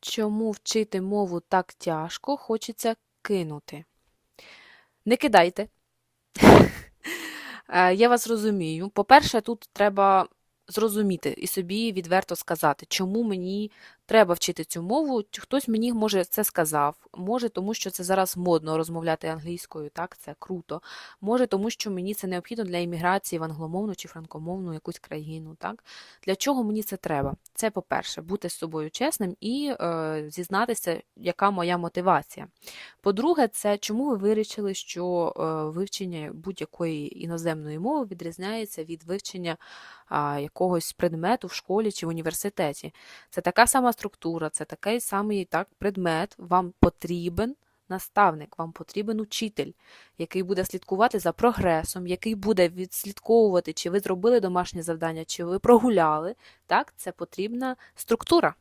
Чому вчити мову так тяжко, хочеться кинути? Не кидайте. Е, Я вас розумію. По-перше, тут треба зрозуміти і собі відверто сказати, чому мені треба вчити цю мову. Хтось мені може це сказав, може тому, що це зараз модно розмовляти англійською, так, це круто. Може тому, що мені це необхідно для імміграції в англомовну чи франкомовну якусь країну, так. Для чого мені це треба? Це, по-перше, бути з собою чесним і е, зізнатися, яка моя мотивація. По-друге, це чому ви вирішили, що е, вивчення будь-якої іноземної мови відрізняється від вивчення якогось предмету в школі чи в університеті. Це така сама структура, це такий самий так, предмет. Вам потрібен наставник, вам потрібен учитель, який буде слідкувати за прогресом, який буде відслідковувати, чи ви зробили домашнє завдання, чи ви прогуляли. Так, це потрібна структура.